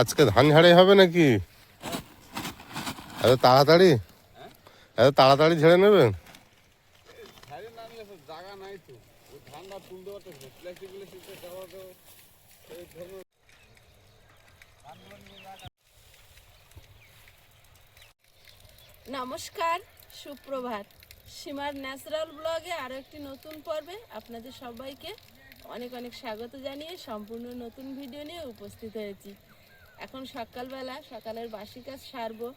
আজকে ধান ঝাড়াই হবে নাকি? এত তাড়াতাড়ি? এত তাড়াতাড়ি ঝেড়ে নেবে সাইডে না নিলে তো জায়গা নাই তো। ওই ধানটা তুলতে পারতেছে প্লাস্টিক প্লাস্টিকটা দেওয়া তো এই ধরো নমস্কার সুপ্রভাত। সীমার ন্যাচারাল ব্লগে আরও একটি নতুন পর্বে আপনাদের সবাইকে অনেক অনেক স্বাগত জানিয়ে সম্পূর্ণ নতুন ভিডিও নিয়ে উপস্থিত হয়েছি। এখন সকালবেলা সকালের বাসি কাজ সারবো,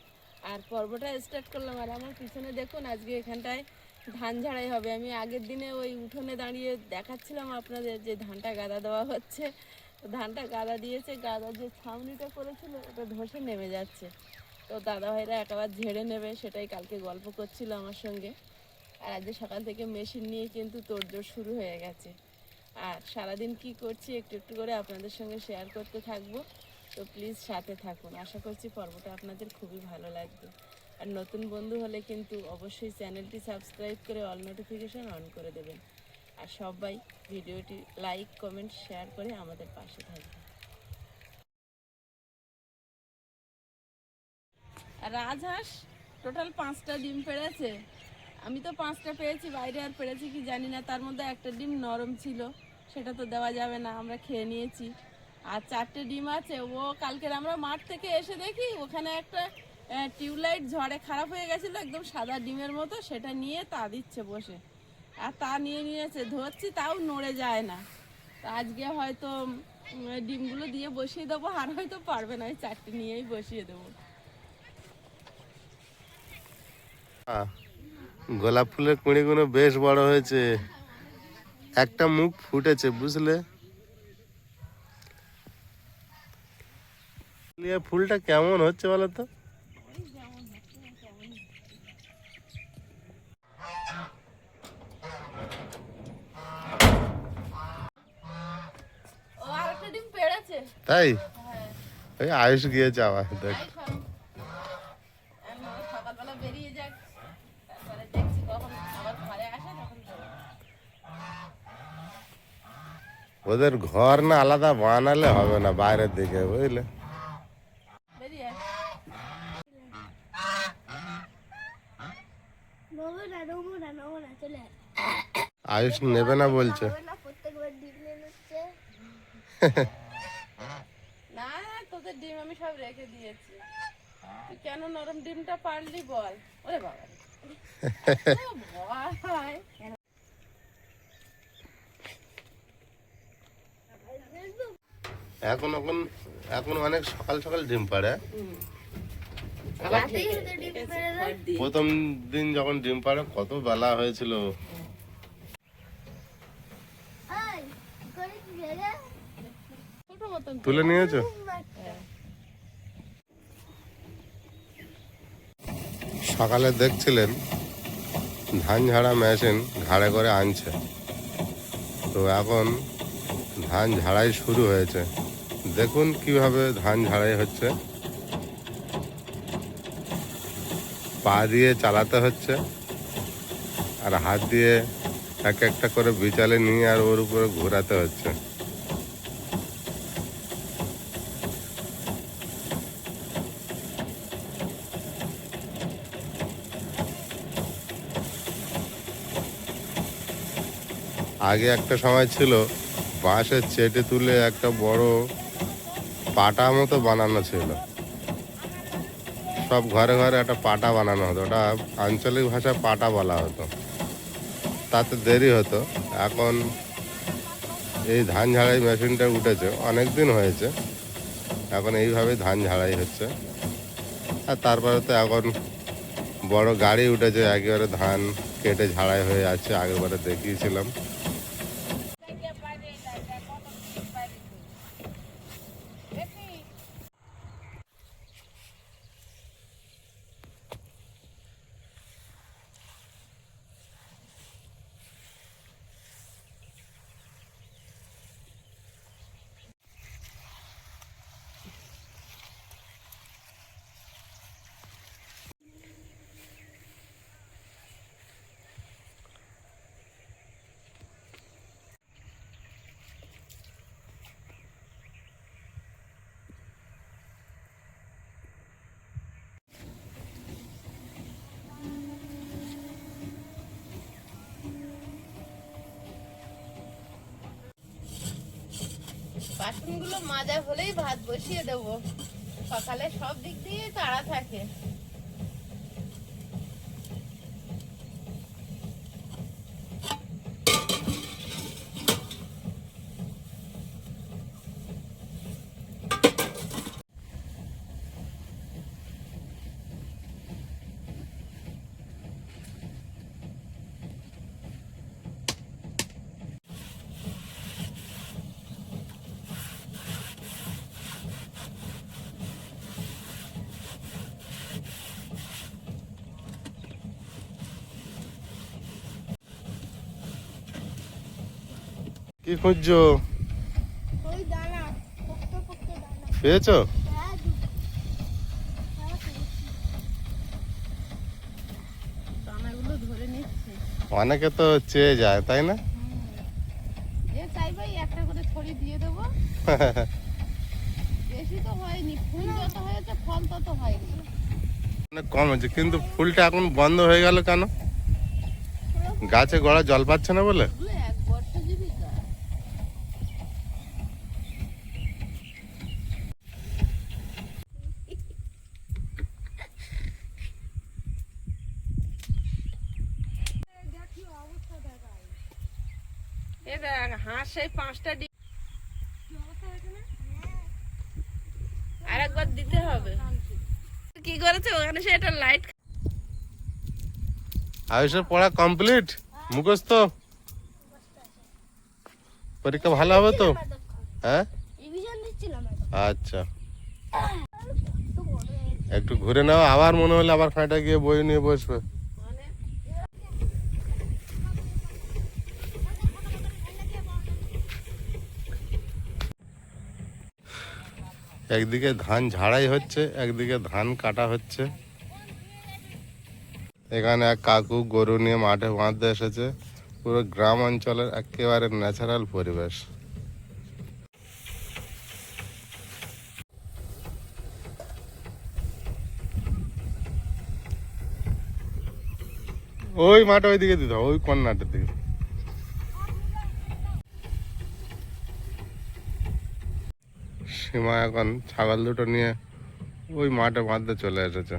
আর পর্বটা স্টার্ট করলাম। আর আমার পিছনে দেখুন, আজকে এখানটায় ধান ঝাড়াই হবে। আমি আগের দিনে ওই উঠোনে দাঁড়িয়ে দেখাচ্ছিলাম আপনাদের যে ধানটা গাদা দেওয়া হচ্ছে। ধানটা গাদা দিয়েছে গাদার যে ছাউনিটা করেছিল, ওটা ধসে নেমে যাচ্ছে। তো দাদা ভাইরা একেবারে ঝেড়ে নেবে, সেটাই কালকে গল্প করছিল আমার সঙ্গে। আর আজকে সকাল থেকে মেশিন নিয়ে কিন্তু তোড়জোড় শুরু হয়ে গেছে। আর সারাদিন কি করছি, একটু একটু করে আপনাদের সঙ্গে শেয়ার করতে থাকব। তো প্লিজ সাথে থাকুন। আশা করছি পর্বটা আপনাদের খুবই ভালো লাগবে। আর নতুন বন্ধু হলে কিন্তু অবশ্যই চ্যানেলটি সাবস্ক্রাইব করে অল নোটিফিকেশন অন করে দেবেন। আর সবাই ভিডিওটি লাইক কমেন্ট শেয়ার করে আমাদের পাশে থাকবেন। রাজহাঁস টোটাল পাঁচটা ডিম পেড়েছে। আমি তো পাঁচটা পেয়েছি, বাইরে আর পেড়েছি কি জানি না। তার মধ্যে একটা ডিম নরম ছিল, সেটা তো দেওয়া যাবে না। আমরা খেয়ে নিয়েছি। আর চারটে ডিম আছে, ও কালকের আমরা মাঠ থেকে এসে দেখি ওখানে একটা টিউবলাইট ঝড়ে খারাপ হয়ে গেছিল, একদম সাদা ডিমের মতো, সেটা নিয়ে তা দিচ্ছে বসে। আর তা নিয়ে নিয়েছে, ধরছি তাও নড়ে যায় না। আজকে হয়তো ডিমগুলো দিয়ে বসিয়ে দেবো, আর হয়তো পারবে না, ওই চারটে নিয়েই বসিয়ে দেবো। গোলাপ ফুলের কুঁড়িগুলো বেশ বড় হয়েছে। একটা মুখ ফুটেছে, বুঝলে? ফুলটা কেমন হচ্ছে বলো তো? তাই? হ্যাঁ। ওই আয়ুষ গিয়েছে আবার দেখ। ওদের ঘর না আলাদা বানালে হবে না বাইরের দিকে বুঝলে বেরিয়ে আয়। নেব না নেব না নেব না চলে আয়। আয়ুষ নেবে না বলছে। না প্রত্যেকবার ডিম নিয়ে নিচ্ছে না না তোদের ডিম আমি সব রেখে দিয়েছি। তুই কেন নরম ডিমটা পারলি বল? ওরে বাবা। ভয় এখন এখন এখন অনেক সকাল সকাল ডিম পাড়ে রাতেই হয়তো ডিম পেড়ে দেয় প্রথম দিন যখন ডিম পাড়ে কত বেলা হয়েছিল। তুলে নিয়েছো? সকালে দেখছিলেন ধান ঝাড়া মেশিন ঘাড়ে করে আনছে। তো এখন ধান ঝাড়াই শুরু হয়েছে। দেখুন কীভাবে ধান ঝাড়াই হচ্ছে। পা দিয়ে চালাতে হচ্ছে। আর হাত দিয়ে এক একটা করে বিচালে নিয়ে আর ওর উপরে ঘোরাতে হচ্ছে। আগে একটা সময় ছিল, বাঁশের চেটে তুলে একটা বড় পাটা মতো বানানো ছিল। সব ঘরে ঘরে একটা পাটা বানানো হতো। ওটা আঞ্চলিক ভাষায় পাটা বলা হতো। তাতে দেরি হতো। এখন এই ধান ঝাড়াই মেশিনটা উঠেছে অনেক দিন হয়েছে। এখন এইভাবে ধান ঝাড়াই হচ্ছে। আর তারপরে তো এখন বড় গাড়ি উঠেছে, একেবারে ধান কেটে ঝাড়াই হয়ে যাচ্ছে আগেবারে দেখিয়েছিলাম। বাসনগুলো মাজা হলেই ভাত বসিয়ে দেবো। সকালে সব দিক দিয়ে তাড়া থাকে। কি খুঁজছো? ওই দানা পোক্ত পোক্ত দানা। পেয়েছ? হ্যাঁ হ্যাঁ, পেয়েছি। দানাগুলো ধরে নিচ্ছি। অনেকে তো চেয়ে যায় তাই না? যে চাইবে একটা করে ছড়ি দিয়ে দেবো। বেশি তো হয়নি ফুল যত হয়েছে ফল তত হয়নি। অনেক কম হয়েছে কিন্তু ফুলটা এখন বন্ধ হয়ে গেল কেন? গাছে গড়া জল পাচ্ছে না বলে? সেই পাঁচটা ডিম। আর একবার দিতে হবে। কি করেছে? ওখানে সে একটা লাইট আয়ুষের পড়া কমপ্লিট মুখস্থ? পরীক্ষা ভালো হবে তো? হ্যাঁ? আচ্ছা। একটু ঘুরে নাও আবার মনে হলে আবার খাঁটা গিয়ে বই নিয়ে বসবে মানে একদিকে ধান ঝাড়াই হচ্ছে, একদিকে ধান কাটা হচ্ছে। এখানে এক কাকু গরু নিয়ে মাঠে বাঁধতে এসেছে। পুরো গ্রাম অঞ্চলের একেবারে ন্যাচারাল পরিবেশ। ওই মাঠে ওইদিকে দিতে ওই কর্নারটার দিকে। সীমা এখন ছাগল দুটো নিয়ে ওই মাঠে বাঁধতে চলে এসেছে।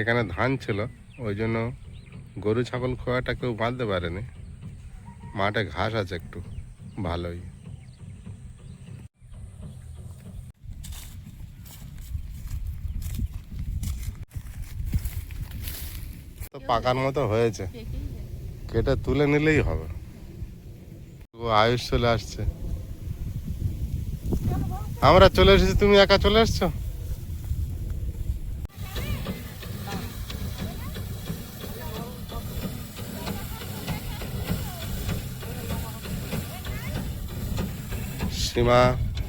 এখানে ধান ছিল, ওই জন্য গরু, ছাগল, খোয়াটা কেউ বাঁধতে পারেনি। মাঠে ঘাস আছে একটু, ভালোই। তো পাকার মতো হয়েছে। কেটে তুলে নিলেই হবে। ও আয়ুষ চলে আসছে। আমরা চলে এসেছি, তুমি একা চলে এসছো? সীমা,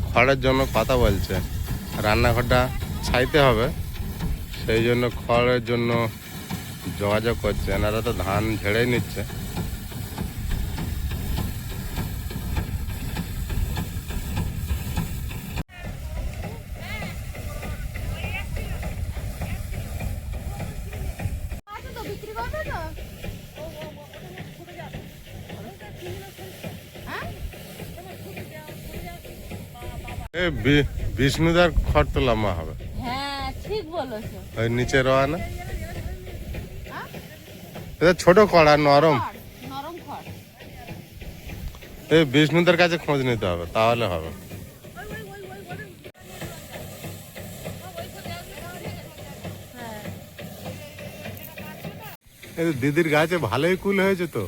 খড়ের জন্য কথা বলছে। রান্নাঘরটা ছাইতে হবে, সেই জন্য খড়ের জন্য যোগাযোগ করছে। এনারা তো ধান ঝেড়েই নিচ্ছে। বিষ্ণুদার খড় তো লম্বা হবে। হ্যাঁ ঠিক বলেছ। ওই নিচে রওয়া না এটা ছোট খড় আর নরম। নরম খড়। এই বিষ্ণুদের কাছে খোঁজ নিতে হবে তাহলে হবে। এই দিদির গাছে ভালোই কুল হয়েছে তো।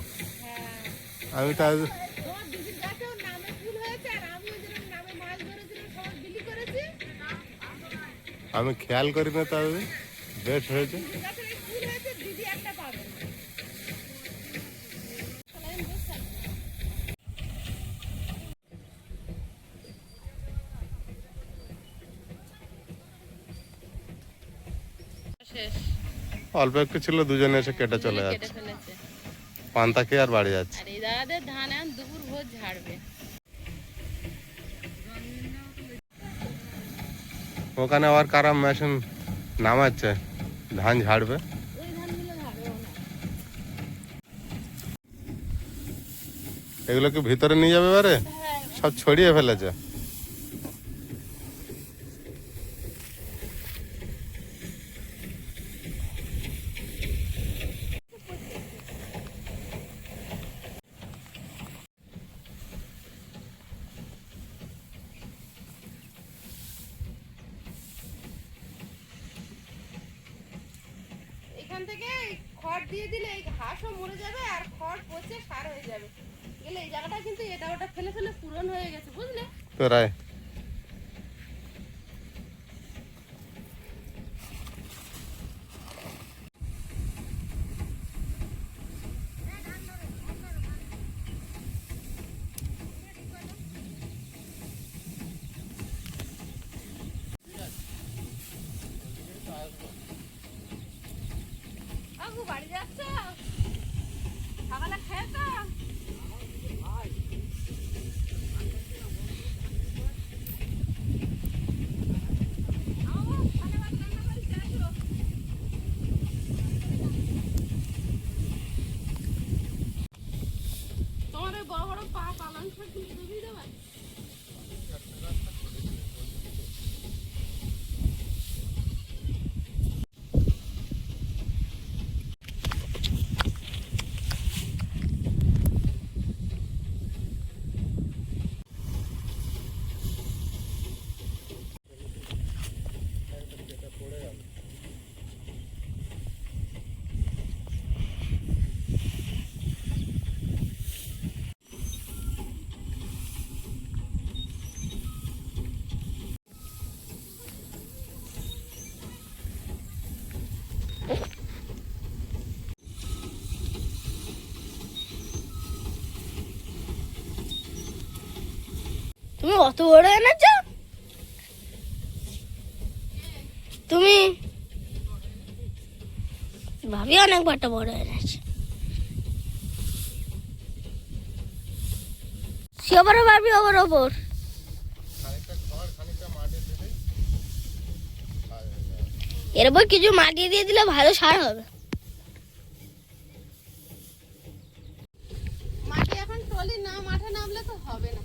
আমি তো আজ তোমার দিদির গাছেও নামে ফুল হয়েছে আর আমি ওই দিন নামে মাছ ধরেছিলাম সব বিলি করেছি আমি খেয়াল করি না তবে বেশ হয়েছে। অল্প একটু ছিল দুজনে এসে কেটে চলে যাচ্ছে। পান্তা খেয়ে আর বাড়ি যাচ্ছে। আর এই দাদাদের ধান দুপুর ভোর ঝাড়বে। ওখানে আবার কারা মেশিন নামাচ্ছে? ধান ঝাড়বে? ওই ধানগুলো ঝাড়বেও না এগুলো কি ভিতরে নিয়ে যাবে এবারে হ্যাঁ। সব ছড়িয়ে ফেলেছে? থেকে খড় দিয়ে দিলে এই ঘাসও মরে যাবে আর খড় পচে সার হয়ে যাবে। গেলে এই জায়গাটা কিন্তু এটা ওটা ফেলে ফেলে পূরণ হয়ে গেছে, বুঝলে? তোরাই আগু বাড়ি যাচ্ছ সকালে খেয়ে তো তোমার ওই বড় বড় পা পালং শাকগুলো ডুবিয়ে দেবে অত বড় এনেছো? তুমি? ভাবি অনেক বড়টা বড় এনেছে সে আবারও ভাবি ওপর ওপর এর উপর কিছু মাটি দিয়ে দিলে ভালো সার হবে মাটি এখন টলি না মাঠে নামলে তো হবে না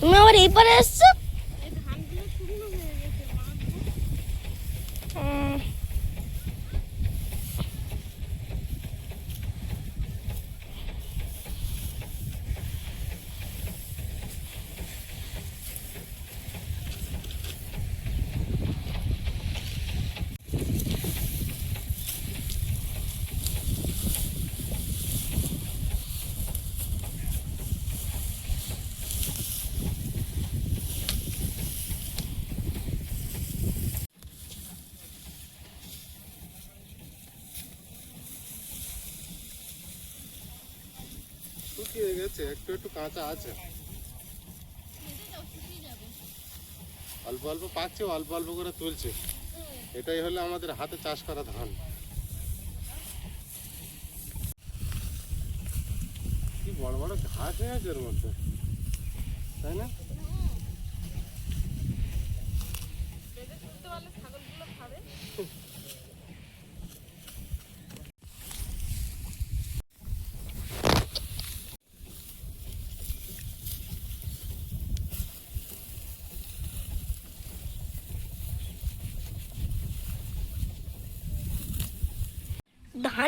তুমি আবার এই পারে গেছে একটু একটু কাঁচা আছে। অল্প অল্প পাচ্ছে, অল্প অল্প করে তুলছে। এটাই হলো আমাদের হাতে চাষ করা ধান। কি বড় বড় ঘাস হয়ে আছে এর মধ্যে, তাই না?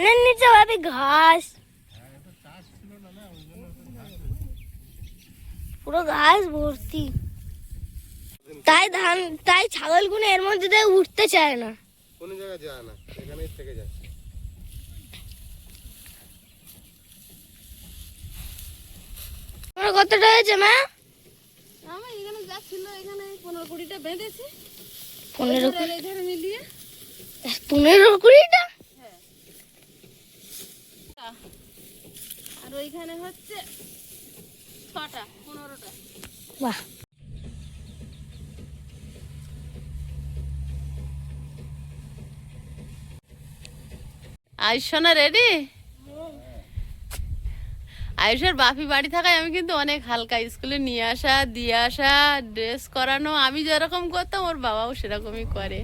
ধানের নিচে ভাবি ঘাস। পুরো ঘাস ভর্তি। তাই ধান তাই ছাগলগুলো এর মধ্যে দিয়ে উঠতে চায় না। কোনো জায়গায় যায় না এখানেই থেকে যায়। কতটা হয়েছে মা? আমার এখানে যা ছিল এখানে পনেরো কুড়িটা বেঁধেছি। পনেরো এই মিলিয়ে। পনেরো কুড়িটা? আর ওইখানে হচ্ছে ছটা পনেরোটা। বাহ। আইসোনা রেডি আয়ুষের বাপি বাড়ি থাকায় আমি কিন্তু অনেক হালকা স্কুলে নিয়ে আসা দিয়ে আসা ড্রেস করানো আমি যেরকম করতাম ওর বাবাও সেরকমই করে।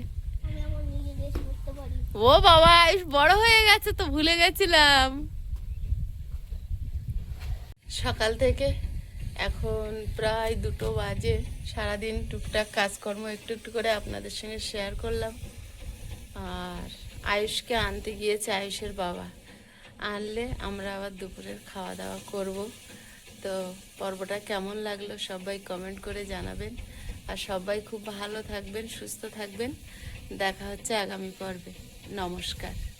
ও বাবা আয়ুষ বড় হয়ে গেছে তো ভুলে গেছিলাম। সকাল থেকে এখন প্রায় দুটো বাজে। সারাদিন টুকটাক কাজকর্ম একটু একটু করে আপনাদের সঙ্গে শেয়ার করলাম। আর আয়ুষকে আনতে গিয়েছে আয়ুষের বাবা। আনলে আমরা আবার দুপুরের খাওয়া দাওয়া করব। তো পর্বটা কেমন লাগল সবাই কমেন্ট করে জানাবেন। আর সবাই খুব ভালো থাকবেন, সুস্থ থাকবেন। দেখা হচ্ছে আগামী পর্বে। নমস্কার।